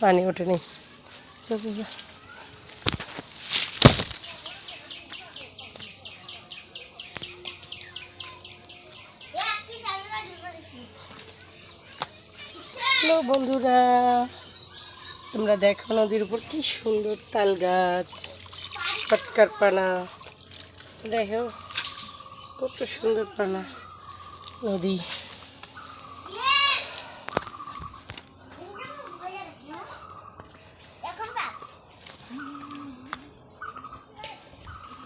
পানি ওঠেনি। হ্যালো বন্ধুরা, তোমরা দেখো নদীর উপর কি সুন্দর তাল গাছ, পাটকার পানা। দেখো কত সুন্দর পানা নদী।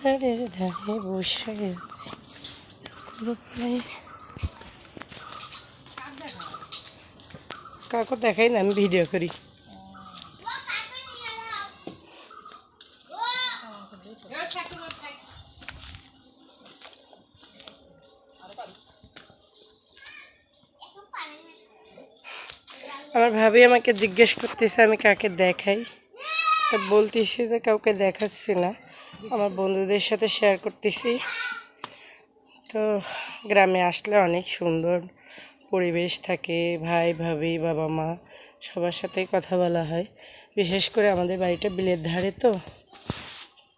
ধারে ধারে বসে আছি। কাকু দেখাই না, আমি ভিডিও করি। আমার ভাবি আমাকে জিজ্ঞেস করতেছে, আমি কাকে দেখাই? তো বলতেছি যে কাউকে দেখাচ্ছি না। আমার বন্ধুদের সাথে শেয়ার করতেছি। তো গ্রামে আসলে অনেক সুন্দর পরিবেশ থাকে, ভাই, ভাবি, বাবা, মা, সবার সাথেই কথা বলা হয়। বিশেষ করে আমাদের বাড়িটা বিলের ধারে তো।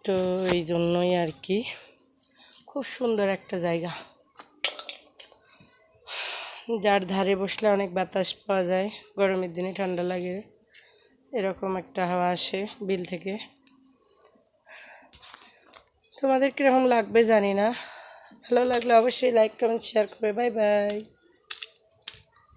তো এই জন্যই আর কি। খুব সুন্দর একটা জায়গা। যার ধারে বসলে অনেক বাতাস পাওয়া যায়, গরমের দিনে ঠান্ডা লাগে। এরকম একটা হাওয়া আসে বিল থেকে। তোমাদের কীরকম লাগবে জানি না। ভালো লাগলে অবশ্যই লাইক কমেন্ট শেয়ার করবে। Bye bye